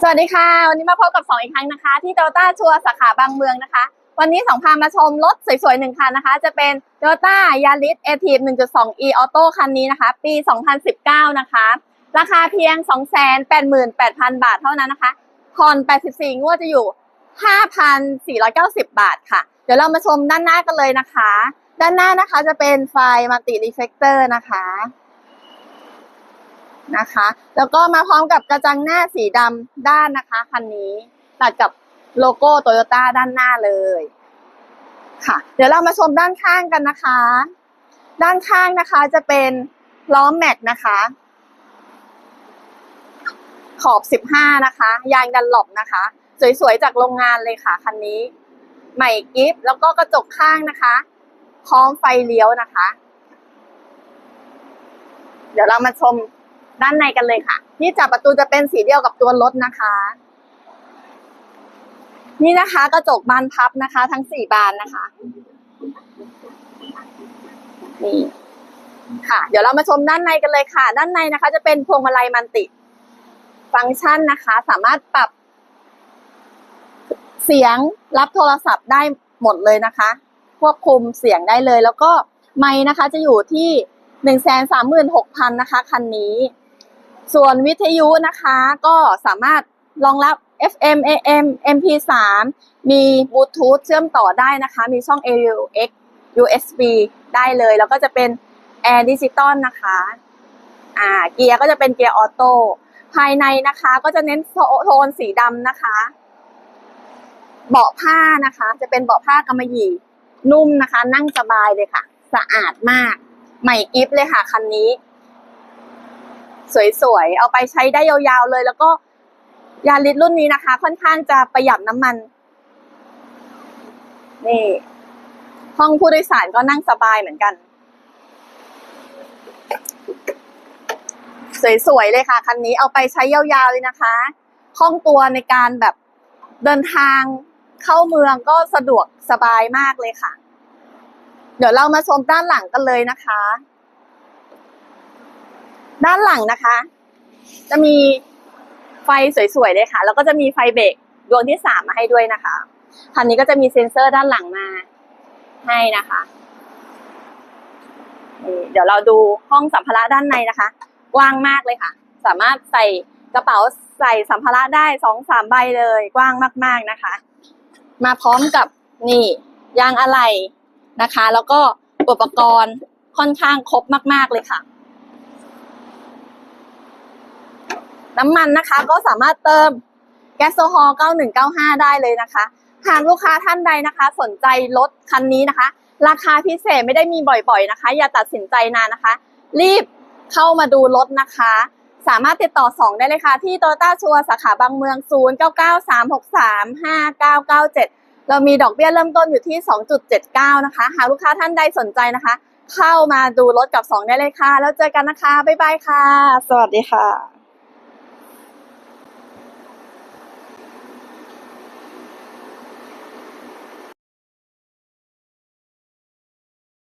สวัสดีค่ะ วันนี้มาพบกับสองอีกครั้งนะคะ ที่โตโยต้าชัวสาขาบางเมืองนะคะ วันนี้สองพามาชมรถสวยๆหนึ่งคันนะคะ จะเป็น t o y o t a Yaris a t i v 1.2 e Auto คันนี้นะคะ ปี 2019 นะคะ ราคาเพียง 288,000 บาทเท่านั้นนะคะผ่อน84 งวดจะอยู่ 5,490 บาทค่ะ เดี๋ยวเรามาชมด้านหน้ากันเลยนะคะ ด้านหน้านะคะจะเป็นไฟ Multi Reflector นะคะ นะคะ แล้วก็มาพร้อมกับกระจังหน้าสีดำด้านนะคะคันนี้ตัดกับโลโก้โตโยต้าด้านหน้าเลย ค่ะ เดี๋ยวเรามาชมด้านข้างกันนะคะ ด้านข้างนะคะจะเป็นล้อแม็กนะคะ ขอบ 15 นะคะ ยางดันหลบนะคะ สวยๆ จากโรงงานเลยค่ะคันนี้ ใหม่กิฟต์แล้วก็กระจกข้างนะคะ พร้อมไฟเลี้ยวนะคะ เดี๋ยวเรามาชม ด้านในกันเลยค่ะ ที่จับประตูจะเป็นสีเดียวกับตัวรถนะคะ นี่นะคะกระจกบานพับนะคะ ทั้งสี่บานนะคะ นี่ค่ะ เดี๋ยวเรามาชมด้านในกันเลยค่ะ ด้านในนะคะ จะเป็นพวงมาลัยมันติ ฟังก์ชันนะคะ สามารถปรับ เสียงรับโทรศัพท์ได้หมดเลยนะคะ ควบคุมเสียงได้เลย แล้วก็ไม้นะคะ จะอยู่ที่หนึ่งแสนสามหมื่นหกพันนะคะ คันนี้ ส่วนวิทยุนะคะก็สามารถรองรับ FM AM MP3 มีบลูทูธเชื่อมต่อได้นะคะ มีช่อง AUX USB ได้เลย แล้วก็จะเป็นแอร์ดิจิตอลนะคะอ่าเกียร์ก็จะเป็นเกียร์ออโต้ภายในนะคะก็จะเน้นโทนสีดำนะคะ เบาะผ้านะคะ จะเป็นเบาะผ้ากำมะหยี่นุ่มนะคะ นั่งสบายเลยค่ะ สะอาดมาก ใหม่กิฟเลยค่ะคันนี้ สวยๆ เอาไปใช้ได้ยาวๆเลย แล้วก็ยาริสรุ่นนี้นะคะ ค่อนข้างจะประหยัดน้ำมัน นี่ ห้องผู้โดยสารก็นั่งสบายเหมือนกัน สวยๆเลยค่ะคันนี้เอาไปใช้ยาวๆเลยนะคะคล่องตัวในการแบบเดินทางเข้าเมืองก็สะดวกสบายมากเลยค่ะ เดี๋ยวเรามาชมด้านหลังกันเลยนะคะ ด้านหลังนะคะ จะมีไฟสวยๆเลยค่ะ แล้วก็จะมีไฟเบรกดวงที่สามมาให้ด้วยนะคะคันนี้ก็จะมีเซ็นเซอร์ด้านหลังมาให้นะคะเดี๋ยวเราดูห้องสัมภาระด้านในนะคะ กว้างมากเลยค่ะ สามารถใส่กระเป๋าใส่สัมภาระได้สองสามใบเลย กว้างมากๆนะคะ มาพร้อมกับนี่ยางอะไหล่นะคะ แล้วก็อุปกรณ์ค่อนข้างครบมาก ๆเลยค่ะ น้ำมันนะคะ ก็สามารถเติมแก๊สโซฮอล์9195 ได้เลยนะคะ หากลูกค้าท่านใดนะคะ สนใจรถคันนี้นะคะ ราคาพิเศษไม่ได้มีบ่อยๆนะคะ อย่าตัดสินใจนานนะคะ รีบเข้ามาดูรถนะคะ สามารถติดต่อ 2 ได้เลยค่ะ ที่โตโยต้าชัวสาขาบางเมือง 0993635997 เรามีดอกเบี้ยเริ่มต้นอยู่ที่ 2.79 นะคะ หากลูกค้าท่านใดสนใจนะคะ เข้ามาดูรถกับ 2 ได้เลยค่ะ แล้วเจอกันนะคะ บ๊ายบายค่ะ สวัสดีค่ะ